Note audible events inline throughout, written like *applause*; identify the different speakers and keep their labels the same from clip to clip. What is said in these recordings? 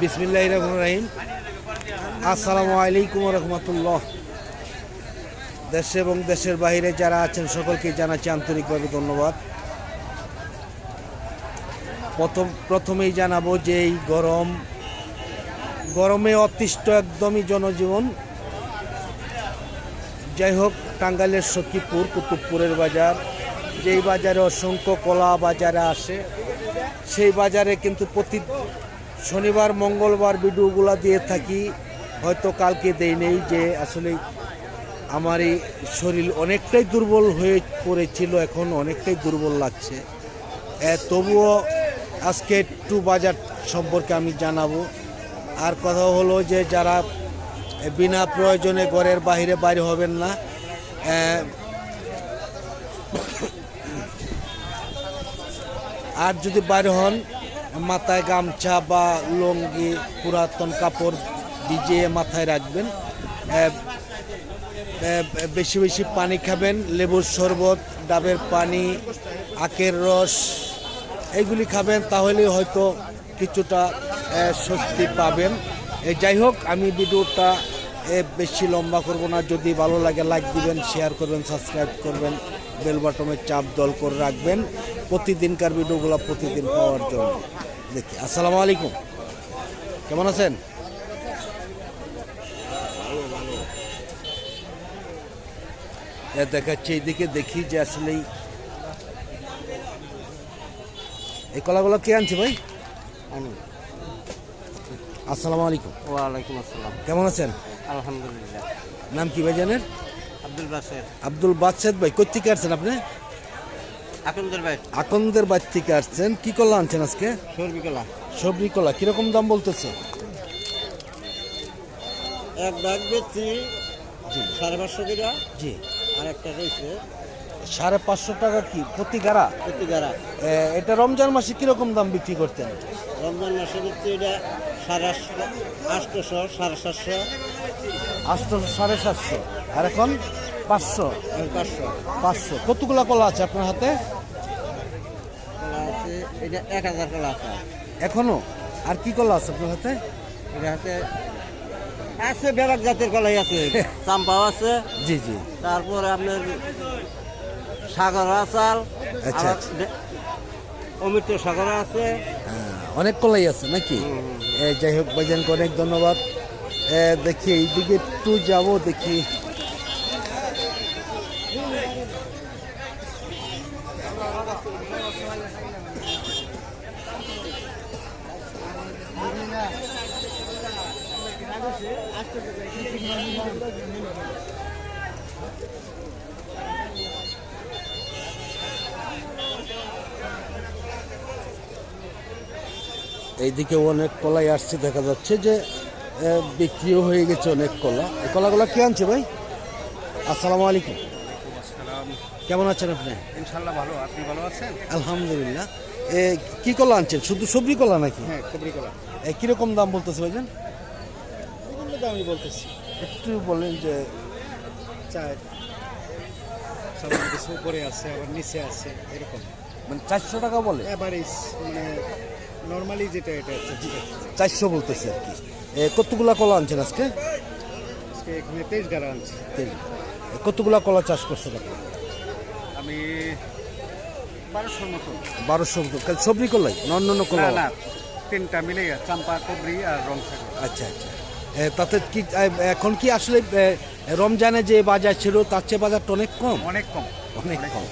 Speaker 1: বিসমিল্লাহ রহমান রাহিম আসসালামু আলাইকুম রহমতুল্লাহ। দেশে এবং দেশের বাইরে যারা আছেন সকলকে জানাচ্ছি আন্তরিকভাবে ধন্যবাদ। প্রথম, প্রথমেই জানাব যে এই গরম, গরমে অতিষ্ঠ একদমই জনজীবন। যাই হোক, টাঙ্গাইলের সখীপুর, কুতুবপুরের বাজার, যেই বাজারে অসংখ্য কলা বাজারে আসে সেই বাজারে কিন্তু প্রতি শনিবার, মঙ্গলবার ভিডিওগুলো দিয়ে থাকি। হয়তো কালকে দেই নেই যে আসলে আমার এই শরীর অনেকটাই দুর্বল হয়ে পড়েছিল, এখন অনেকটাই দুর্বল লাগছে। তবুও আজকে একটু বাজার সম্পর্কে আমি জানাব। আর কথা হলো যে যারা বিনা প্রয়োজনে ঘরের বাইরে বাইরে হবেন না আর যদি বাইরে হন, মাথায় গামছা বা লুঙ্গি, পুরাতন কাপড় ভিজিয়ে মাথায় রাখবেন। বেশি বেশি পানি খাবেন, লেবুর শরবত, ডাবের পানি, আখের রস, এগুলি খাবেন, তাহলে হয়তো কিছুটা স্বস্তি পাবেন। যাই হোক, আমি ভিডিওটা বেশি লম্বা করব না। যদি ভালো লাগে লাইক দিবেন শেয়ার করবেন সাবস্ক্রাইব করবেন। বেল বাটনের চাপ দল করে রাখবেন। প্রতিদিনকার ভিডিওগুলো প্রতিদিন পাওয়ার জন্য। দেখি আসসালামু আলাইকুম। কেমন আছেন? দেখাচ্ছে এইদিকে দেখি যে আসলেই এই কলাগুলো কে আনছে ভাই? আসসালামু আলাইকুম।
Speaker 2: ওয়ালাইকুম আসসালাম।
Speaker 1: কেমন আছেন?
Speaker 2: আলহামদুলিল্লাহ।
Speaker 1: নাম কি ভাই জানেন
Speaker 2: আব্দুল
Speaker 1: বাদশাদ ভাই কোথেকে আসছেন আপনি?
Speaker 2: আকন্দের
Speaker 1: বাড়ি থেকে আসছেন। কি কলা আনছেন আজকে? সবজি কলা। কীরকম দাম বলতেছে?
Speaker 2: এক ব্যাগ বেচছি সাড়ে পাঁচশো টাকা
Speaker 1: জি।
Speaker 2: আর একটা রয়েছে
Speaker 1: সাড়ে পাঁচশো টাকা কি? প্রতি গাড়া?
Speaker 2: প্রতি গাড়া।
Speaker 1: এটা রমজান মাসে কীরকম দাম বিক্রি করতেন?
Speaker 2: রমজান মাসে বেচছি এটা সাড়ে আটশো সাড়ে সাতশো।
Speaker 1: আটশো সাড়ে সাতশো। আর এখন? পাঁচশো।
Speaker 2: পাঁচশো।
Speaker 1: পাঁচশো। কতগুলা কলা আছে আপনার হাতে?
Speaker 2: কলা আছে এটা এক হাজার কলা আছে।
Speaker 1: এখনও? আর কি কলা আছে আপনার হাতে?
Speaker 2: এটা হাতে আছে ব্যাপক জাতের কলাই আছে। *laughs* চাম্পাও আছে।
Speaker 1: জি জি।
Speaker 2: তারপরে আপনার সাগর আচাল।
Speaker 1: আচ্ছা, আচ্ছা।
Speaker 2: অমৃত সাগর আছে।
Speaker 1: হ্যাঁ, অনেক কলাই আছে নাকি? যাই হোক ভাইজানকে অনেক ধন্যবাদ। দেখি এইদিকে একটু যাব দেখি। এইদিকে অনেক কলাই আসছে দেখা যাচ্ছে যে বিক্রিও হয়ে গেছে অনেক কলা। এই কলাগুলো কে আনছে ভাই? আসসালামু আলাইকুম। কেমন আছেন আপনি?
Speaker 2: ইনশাল্লাহ ভালো আপনি ভালো আছেন?
Speaker 1: আলহামদুলিল্লাহ। এ কি কলা আনছেন? শুধু সবজি কলা নাকি?
Speaker 2: হ্যাঁ কবরি কলা।
Speaker 1: কীরকম দাম বলতেছে ভাইজান?
Speaker 2: দামই বলতেছি।
Speaker 1: একটু বলেন যে
Speaker 2: সবার কিছু উপরে আছে আবার নিচে আছে এরকম।
Speaker 1: মানে চারশো টাকা বলে?
Speaker 2: এভারেজ মানে নর্মালি যেটা এটা
Speaker 1: চারশো বলতেছে আর কি। কতগুলা কলা আনছেন আজকে?
Speaker 2: আজকে এখানে তেইশ গাড়া আনছি।
Speaker 1: এ, কতগুলা কলা চাষ করছেন আপনি?
Speaker 2: আমি বারোশোর মতো
Speaker 1: বারোশো সবজি কলাই না অন্যান্য কলা?
Speaker 2: না তিনটা মিলে চাম্পা কবরি আর রং
Speaker 1: আচ্ছা আচ্ছা। তাতে কি এখন কি আসলে রমজানে যে বাজার ছিল তার চেয়ে বাজারটা অনেক কম?
Speaker 2: অনেক কম।
Speaker 1: অনেক কম।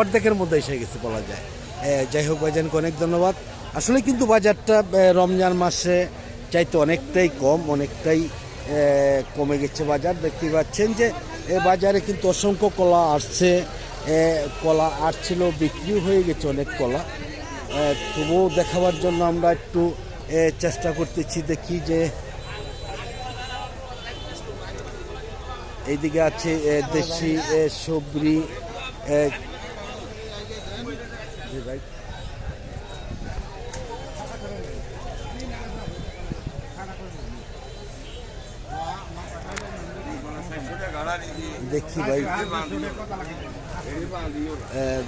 Speaker 1: অর্ধেকের মধ্যে এসে গেছে বলা যায়। যাই হোক ভাইজানকে অনেক ধন্যবাদ। আসলে কিন্তু বাজারটা রমজান মাসে চাইতে অনেকটাই কম অনেকটাই কমে গেছে বাজার। দেখতে পাচ্ছেন যে এ বাজারে কিন্তু অসংখ্য কলা আসছে। কলা আসছিল বিক্রিও হয়ে গেছে অনেক কলা। তবুও দেখাবার জন্য আমরা একটু চেষ্টা করতেছি দেখি যে এইদিকে আছে দেশি সবরি। দেখি ভাই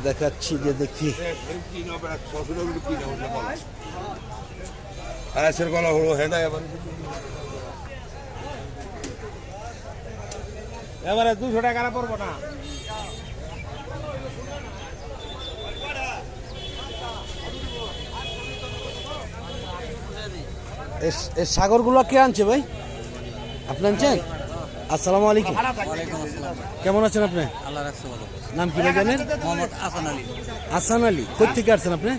Speaker 1: দেখাচ্ছি যে দেখি
Speaker 3: হলো হেডা এবার
Speaker 2: দুশো টাকা পড়ব না।
Speaker 1: সাগরগুলো কে আনছে ভাই? আপনি আনছেন? আসসালামু আলাইকুম। কেমন আছেন আপনি?
Speaker 4: আল্লাহ রাখছে ভালো।
Speaker 1: নাম কি জানেন?
Speaker 4: মোহাম্মদ আসান আলী।
Speaker 1: আসান আলী। কোথা থেকে আসছেন আপনি?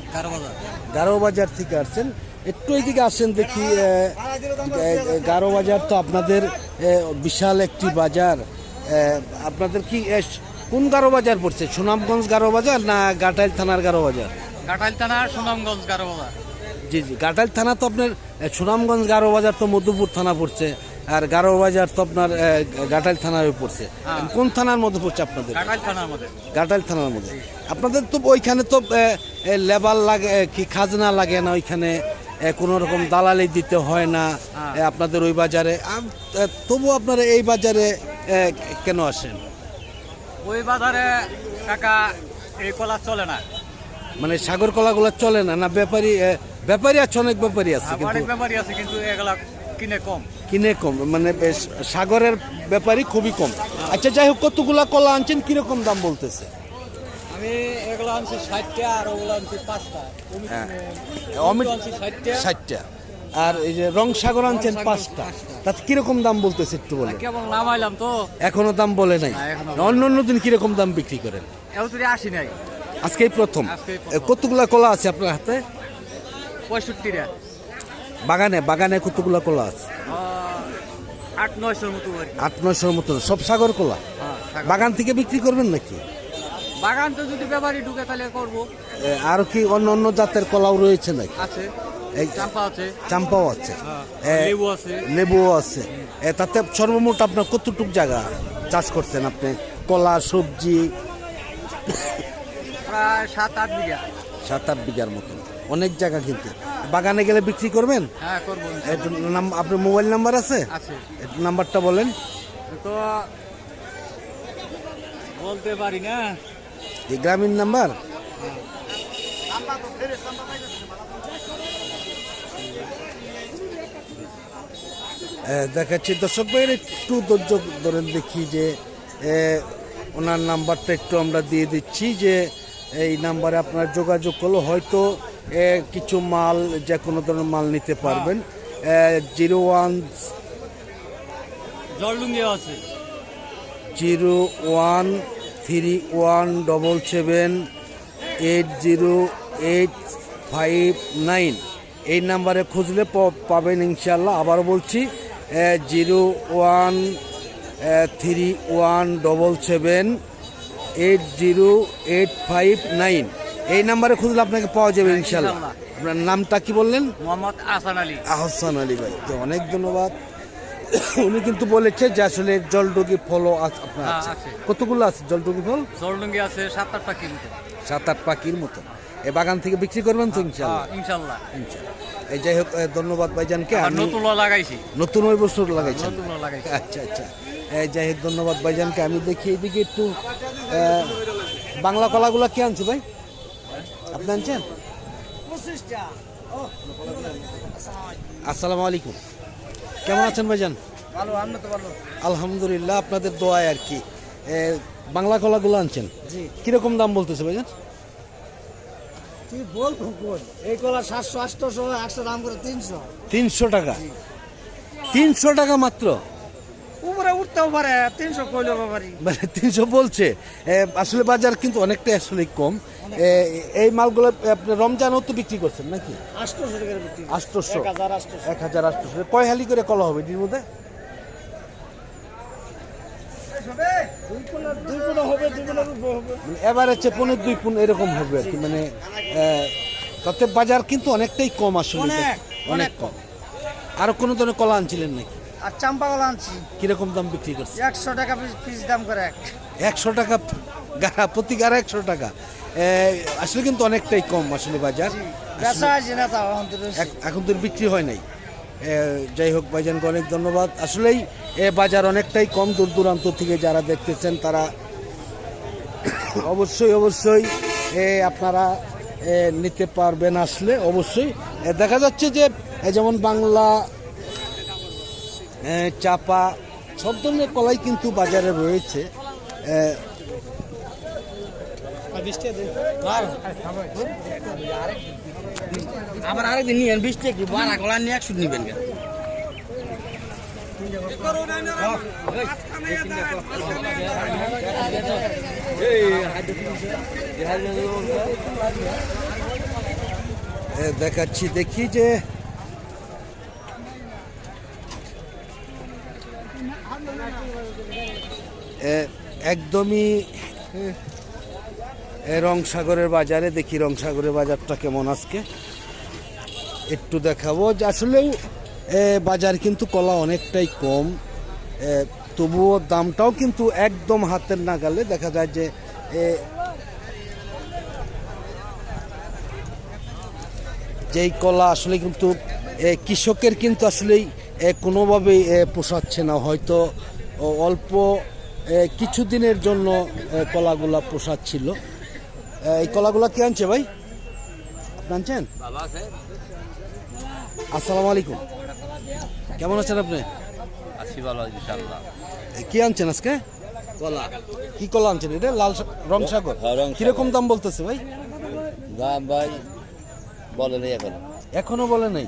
Speaker 1: গারো বাজার থেকে আসছেন। একটু এইদিকে আসেন দেখি গারো বাজার তো আপনাদের বিশাল একটি বাজার। আপনাদের কি কোন গারো বাজার পড়ছে? সুনামগঞ্জ গারো বাজার না গাটাইল থানার গারো বাজার?
Speaker 4: কাটাইল থানা সুনামগঞ্জ কারবাজার
Speaker 1: জি জি গাটাইল থানা তো আপনার সুনামগঞ্জ গারো বাজার তো মধুপুর থানা পড়ছে আর গারো বাজার তো আপনার গাটাইল থানার পড়ছে। কোন থানার মধ্যে পড়ছে আপনাদের?
Speaker 4: কাটাইল থানার মধ্যে।
Speaker 1: গাটাইল থানার মধ্যে। আপনাদের তো ওইখানে তো লেবার লাগে কি খাজনা লাগে না ওইখানে? কোনো রকম দালালি দিতে হয় না আপনাদের ওই বাজারে। তবু আপনারা এই বাজারে কেন আসেন?
Speaker 4: ওই বাজারে কাকা এই কলা চলে না।
Speaker 1: মানে সাগর কলাগুলো চলে না না ব্যাপারী ব্যাপারী আছে অনেক ব্যাপারী আছে
Speaker 4: অনেক
Speaker 1: কিন্তু
Speaker 4: ব্যাপারই আছে কিন্তু এগুলা কিনে কম।
Speaker 1: কিনে কম মানে সাগরের ব্যাপারই খুবই কম। আচ্ছা যাই হোক কতগুলা কলা আনছেন কীরকম দাম বলতেছে?
Speaker 4: আমি এগুলো আনছি ষাটটা আর ওগুলো আনছি পাঁচটা।
Speaker 1: হ্যাঁ। অমিত
Speaker 4: ষাটটা।
Speaker 1: আর এই যে রং সাগর আনছেন পাঁচটা। তাতে কীরকম দাম বলতেছে একটু বলে
Speaker 4: নামাইলাম তো।
Speaker 1: এখনও দাম বলে নাই। অন্য অন্য দিন কীরকম দাম বিক্রি করেন?
Speaker 4: আসি নাই।
Speaker 1: আজকেই প্রথম। কতগুলা কলা আছে আপনার হাতে?
Speaker 4: পঁয়ষট্টিটা।
Speaker 1: বাগানে বাগানে কতগুলা কলা আছে?
Speaker 4: আট নয়শোর মতো
Speaker 1: আট নয়শোর মতো সব সাগর কলা?
Speaker 4: হ্যাঁ,
Speaker 1: বাগান থেকে বিক্রি করবেন নাকি?
Speaker 4: বাগান তো যদি ব্যাপারই ঢুকে তাহলে করব।
Speaker 1: আর কি অন্য অন্য জাতের কলাও রয়েছে নাকি?
Speaker 4: আছে।
Speaker 1: এই
Speaker 4: চাম্পা আছে।
Speaker 1: চাম্পাও আছে।
Speaker 4: হ্যাঁ, লেবু আছে।
Speaker 1: লেবুও আছে। তাতে সর্বমোট আপনার কতটুক জায়গা চাষ করছেন আপনি? কলা সবজি?
Speaker 4: প্রায় সাত আট বিঘা।
Speaker 1: সাত আট বিঘার মতো। অনেক জায়গা কিন্তু। বাগানে গেলে বিক্রি করবেন?
Speaker 4: হ্যাঁ করব
Speaker 1: আপনার মোবাইল নাম্বার আছে?
Speaker 4: আছে।
Speaker 1: নাম্বারটা বলেন।
Speaker 4: তো বলতে পারি না।
Speaker 1: এই গ্রামীণ নাম্বার? দেখাচ্ছি দর্শক ভাইয়ের একটু ধৈর্য ধরেন দেখি যে ওনার নাম্বারটা একটু আমরা দিয়ে দিচ্ছি যে এই নাম্বারে আপনার যোগাযোগ করলে হয়তো কিছু মাল যে কোনো ধরনের মাল নিতে পারবেন। Zero one zero one three one double seven eight zero eight five nine এই নাম্বারে খুঁজলে পাবেন ইনশাল্লাহ আবার বলছি zero one three one double seven eight zero eight five nine এই নাম্বারে খুঁজলে আপনাকে পাওয়া যাবে ইনশাল্লাহ। আপনার নামটা কি বললেন?
Speaker 4: মোহাম্মদ আসান আলী।
Speaker 1: আহসান আলী ভাই তো অনেক ধন্যবাদ। *coughs* উনি কিন্তু বলেছে যে আসলে জলডুগি ফলও আছ- আপনার
Speaker 4: হ্যাঁ,
Speaker 1: আছে। কতগুলো আছে জলডুগি ফল?
Speaker 4: জলডুঙ্গি আছে সাত আটটা কিনতে।
Speaker 1: সাত আট পাখির মতো। এ বাগান থেকে বিক্রি করবেন তো ইনশাল্লাহ?
Speaker 4: হ্যাঁ, ইনশাল্লাহ।
Speaker 1: ইনশাল্লাহ। এই যাই হোক ধন্যবাদ ভাইজানকে।
Speaker 4: আর নতুন লাগাইছি।
Speaker 1: নতুন ওই বছর লাগাইছেন।
Speaker 4: নতুন লাগাইছি।
Speaker 1: আচ্ছা আচ্ছা। এই যাই হোক ধন্যবাদ ভাইজানকে। আমি দেখি এইদিকে একটু বাংলা কলাগুলো কে আনছে ভাই? আপনি আনছেন? আসসালামু আলাইকুম। কেমন আছেন ভাইজান?
Speaker 2: ভালো আমরা তো ভালো।
Speaker 1: আলহামদুলিল্লাহ আপনাদের দোয়ায় আর কি। বাংলা কলাগুলো আনছেন?
Speaker 2: জি।
Speaker 1: কীরকম দাম বলতেছে ভাইজান?
Speaker 2: কি বলব এই কলা সাতশো আটশো একশো দাম করে তিনশো।
Speaker 1: তিনশো টাকা? তিনশো টাকা মাত্র?
Speaker 2: উপরে উঠতেও পারে তিনশো কইলেও পারি।
Speaker 1: মানে তিনশো বলছে। আসলে বাজার কিন্তু অনেকটাই আসলে কম। এই মালগুলো আপনি রমজানও তো বিক্রি করছেন নাকি?
Speaker 2: আটশোশো টাকা বিক্রি
Speaker 1: আটশোশো।
Speaker 2: এক হাজার আটশোশো।
Speaker 1: কয় হালি করে কলা হবে এটির মধ্যে?
Speaker 2: দুই কোলা দুই হবে।
Speaker 1: মানে এভারেজে পনেরো দুই পুন এরকম হবে আর কি। মানে তাতে বাজার কিন্তু অনেকটাই কম আসলে।
Speaker 2: অনেক
Speaker 1: কম। আরও কোনো ধরনের কলা আনছিলেন নাকি?
Speaker 2: আর চাম্পা কলা আনছি।
Speaker 1: কীরকম দাম বিক্রি করছে?
Speaker 2: একশো টাকা পিস দাম করে এক।
Speaker 1: একশো টাকা গাড়া প্রতি গাড়া একশো টাকা। আসলে কিন্তু অনেকটাই কম আসলে বাজার। এখন তো বিক্রি হয় নাই। যাই হোক ভাইজানকে অনেক ধন্যবাদ। আসলেই এ বাজার অনেকটাই কম দূর দূরান্ত থেকে যারা দেখতেছেন তারা অবশ্যই অবশ্যই এ, আপনারা নিতে পারবেন আসলে অবশ্যই। দেখা যাচ্ছে যে যেমন বাংলা চাপা সব ধরনের কলাই কিন্তু বাজারে রয়েছে।
Speaker 5: আবার আরেকদিন নিয়েন বিশ টাকা বারা কলা নিয়ে একশো নিবেন কেন?
Speaker 1: দেখাচ্ছি দেখি যে একদমই রংসাগরের বাজারে, দেখি রংসাগরের বাজারটা কেমন আজকে। একটু দেখাবো। যে আসলেও বাজার কিন্তু কলা অনেকটাই কম। তবুও দামটাও কিন্তু একদম হাতের নাগালে দেখা যায় যে যেই কলা আসলে কিন্তু কৃষকের কিন্তু আসলেই কোনোভাবেই পোষাচ্ছে না। হয়তো অল্প কিছুদিনের জন্য কলাগুলা পোষাচ্ছিল ছিল। এই কলাগুলা কে আনছে ভাই? আপনি আনছেন? আসসালামু আলাইকুম। কেমন আছেন আপনি?
Speaker 5: আছি ভালো ইনশাল্লাহ
Speaker 1: কি আনছেন আজকে?
Speaker 5: কলা।
Speaker 1: কি কলা আনছেন? এটা লাল রং সাগর?
Speaker 5: হ্যাঁ।
Speaker 1: কীরকম দাম বলতেছে ভাই?
Speaker 5: দাম ভাই বলে নেই এখন।
Speaker 1: এখনও বলে নাই?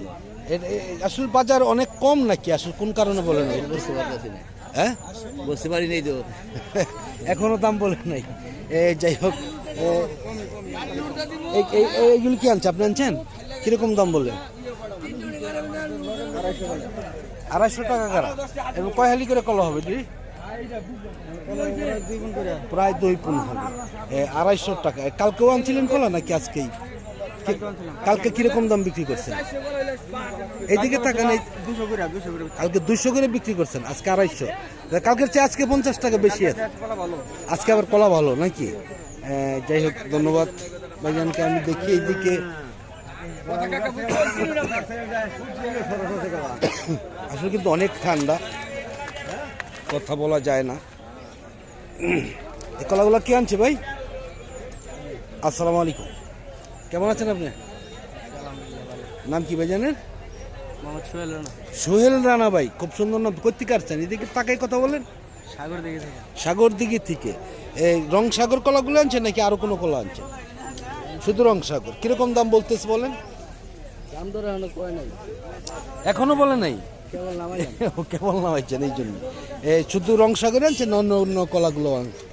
Speaker 1: আসলে বাজার অনেক কম নাকি? আসলে কোন কারণে বলে নাই?
Speaker 5: বুঝতে পারতেছি না।
Speaker 1: হ্যাঁ?
Speaker 5: বুঝতে পারি নেই তো।
Speaker 1: এখনও দাম বলে নাই। এ, যাই হোক এইগুলো কি আনছে? আপনি আনছেন? কীরকম দাম বললেন আড়াইশো টাকা কারা। এবং কয় হালি করে কলা হবে দিদি প্রায় দুই পুন হবে। আড়াইশো টাকা। কালকেও আনছিলেন কলা নাকি আজকেই? কালকে কীরকম দাম বিক্রি করছেন? এইদিকে টাকা নেই কালকে দুশো করে বিক্রি করছেন আজকে আড়াইশো। কালকের চেয়ে আজকে পঞ্চাশ টাকা বেশি আছে আজকে আবার কলা ভালো নাকি? যাই হোক ধন্যবাদ ভাইজানকে আমি দেখি এইদিকে। আসলে কিন্তু অনেক ঠান্ডা কথা বলা যায় না। কলাগুলো কে আনছে ভাই? আসসালামু আলাইকুম। কেমন আছেন আপনি? নাম কি ভাই জানেন
Speaker 5: সোহেল রানা।
Speaker 1: ভাই খুব সুন্দর নাম। করতে কাটছেন এদিকে তাকাই কথা বলেন।
Speaker 5: সাগর দিকে থেকে।
Speaker 1: সাগর দিকে থেকে। এই রং সাগর কলাগুলো আনছেন নাকি আরও কোনো কলা আনছেন শুধু রং সাগর। কীরকম দাম বলতেছে বলেন?
Speaker 5: দাম ধরে এখন
Speaker 1: বলে নাই?
Speaker 5: কেবল নামাই *laughs*
Speaker 1: ও কেবল নামাইছেন এই জন্য। শুধু রং সাগর আনছেন অন্য অন্য কলাগুলো আনছেন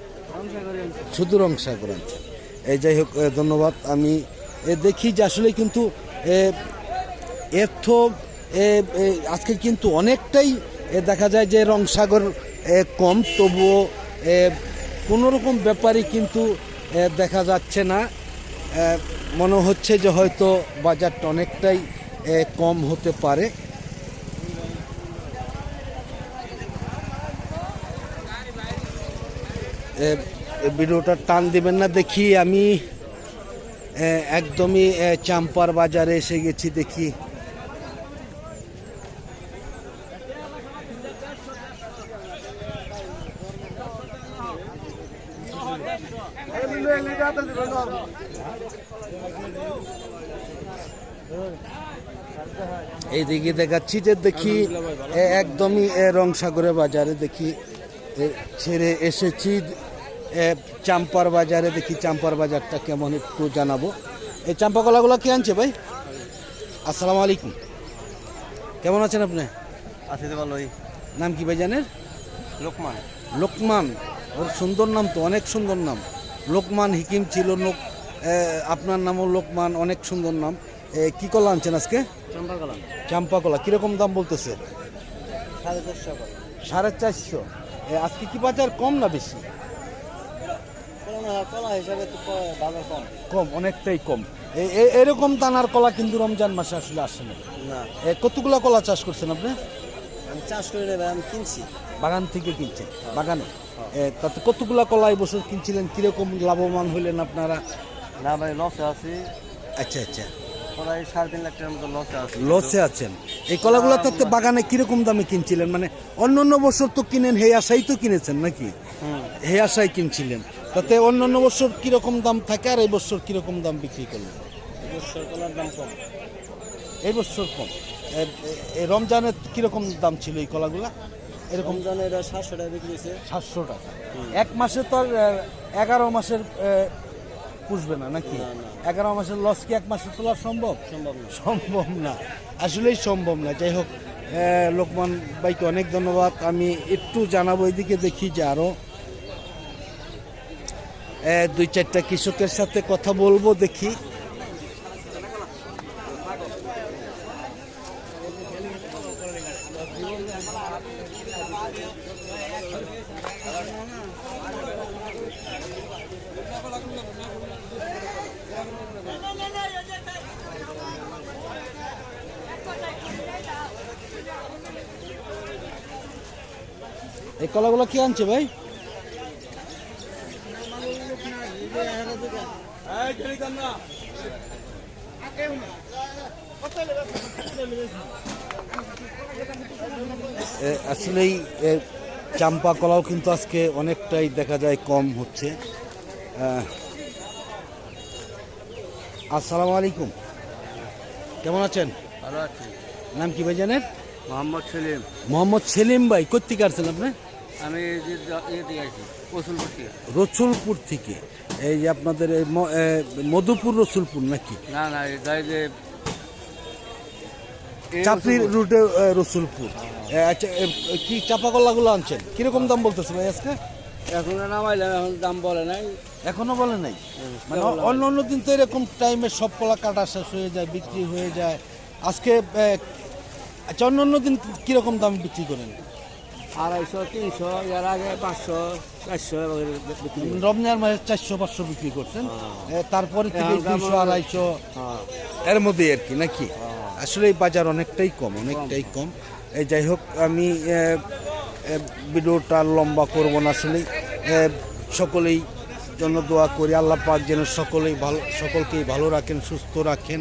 Speaker 1: শুধু রং সাগর আনছেন এই যাই হোক ধন্যবাদ। আমি এ, দেখি যে আসলে কিন্তু এর তো আজকে কিন্তু অনেকটাই দেখা যায় যে রং সাগর এ, কম তবুও এ, কোনো রকম ব্যাপারই কিন্তু দেখা যাচ্ছে না। মনে হচ্ছে যে হয়তো বাজারটা অনেকটাই কম হতে পারে। ভিডিওটা টান দিবেন না দেখি আমি একদমই চাম্পার বাজারে এসে গেছি দেখি। এইদিকে দেখাচ্ছি যে দেখি একদমই এ, রংসাগরের বাজারে দেখি ছেড়ে এসেছি এ, চাম্পার বাজারে দেখি চাম্পার বাজারটা কেমন একটু জানাব। এই চাম্পা কলাগুলো কে আনছে ভাই? আসসালামু আলাইকুম। কেমন আছেন আপনি?
Speaker 5: আছে তো ভালোই।
Speaker 1: নাম কি ভাই জানেন
Speaker 5: লোকমান।
Speaker 1: লোকমান। ওর সুন্দর নাম তো অনেক সুন্দর নাম। লোকমান হিকিম ছিল লোক আপনার নামও লোকমান অনেক সুন্দর নাম। কি কলা আনছেন আজকে?
Speaker 5: চাম্পা
Speaker 1: কলা কীরকম দাম বলতেছে?
Speaker 5: সাড়ে চারশো
Speaker 1: আজকে কি বাজার কম না বেশি?
Speaker 5: কলা কলা হিসাবে কম।
Speaker 1: কম অনেকটাই কম। এরকম দানার কলা কিন্তু রমজান মাসে আসলে আসে না। কতগুলা কলা চাষ করছেন আপনি?
Speaker 5: চাষ করে আমি কিনছি।
Speaker 1: বাগান থেকে কিনছেন বাগানে। তাতে কতগুলো কলা বছর কিনছিলেন? কীরকম লাভবান হইলেন আপনারা?
Speaker 5: না ভাই লসে আছি।
Speaker 1: আচ্ছা আচ্ছা।
Speaker 5: প্রায় সাড়ে তিন লাখ টাকার মতো লসে আছে
Speaker 1: লসে আছেন। এই কলাগুলো তাতে বাগানে কীরকম দামে কিনছিলেন? মানে অন্য অন্য বছর তো কিনেন হে আশাই তো কিনেছেন নাকি? হে আশাই কিনছিলেন। তাতে অন্যান্য বছর কীরকম দাম থাকে আর এই বছর কীরকম দাম বিক্রি করলেন?
Speaker 5: এবছর কলার দাম কম।
Speaker 1: এই বছর কম। রমজানের কীরকম দাম ছিল এই কলাগুলা? এরকম
Speaker 5: এটা সাতশো টাকা বিক্রি হয়েছে।
Speaker 1: সাতশো টাকা এক মাসে তো আর এগারো মাসের পুষবে না নাকি। এগারো মাসের লস কি এক মাসে তোলা সম্ভব?
Speaker 5: সম্ভব না।
Speaker 1: সম্ভব না। আসলেই সম্ভব না। যাই হোক লোকমান ভাইকে অনেক ধন্যবাদ। আমি একটু জানাব এদিকে দেখি যে আরও দুই চারটা কৃষকের সাথে কথা বলব দেখি। এই কলাগুলো কি আনছে ভাই? এ, আসলেই এ, চাম্পা কলাও কিন্তু আজকে অনেকটাই দেখা যায় কম হচ্ছে। আসসালামু আলাইকুম। কেমন আছেন?
Speaker 5: ভালো আছি।
Speaker 1: নাম কি ভাই জানেন?
Speaker 5: মোহাম্মদ সেলিম।
Speaker 1: মোহাম্মদ সেলিম ভাই কোথেকে আসছেন আপনি?
Speaker 5: আমি ইয়ে
Speaker 1: রসুলপুর থেকে। এই যে আপনাদের এই মধুপুর রসুলপুর নাকি?
Speaker 5: না না যে
Speaker 1: চাপড়ির রুটে রসুলপুর। আচ্ছা কি চাপা কলাগুলো আনছেন? কীরকম দাম বলতেছে ভাই আজকে?
Speaker 5: এখন নামাইলাম এখন দাম বলে নাই।
Speaker 1: এখনও বলে নাই? মানে অন্য অন্য দিন তো এরকম টাইমে সব কলা কাটা শেষ হয়ে যায় বিক্রি হয়ে যায়। আজকে আচ্ছা অন্য অন্য দিন কীরকম দাম বিক্রি করেন?
Speaker 5: আড়াইশো তিনশো এর আগে পাঁচশো চারশো।
Speaker 1: রমজান মাসে চারশো পাঁচশো বিক্রি করছেন এ, তারপরে থেকে দুইশো আড়াইশো।
Speaker 5: হ্যাঁ।
Speaker 1: এর মধ্যে আর কি নাকি? আসলে এই বাজার অনেকটাই কম অনেকটাই কম। এই যাই হোক আমি ভিডিওটা আর লম্বা করব না আসলে। সকলেই জন্য দোয়া করি আল্লাহ পাক যেন সকলেই ভালো সকলকেই ভালো রাখেন সুস্থ রাখেন।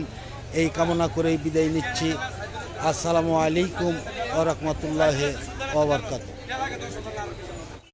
Speaker 1: এই কামনা করেই বিদায় নিচ্ছি। আসসালামু আলাইকুম ওয়া রাহমাতুল্লাহি ওয়া বারাকাতুহু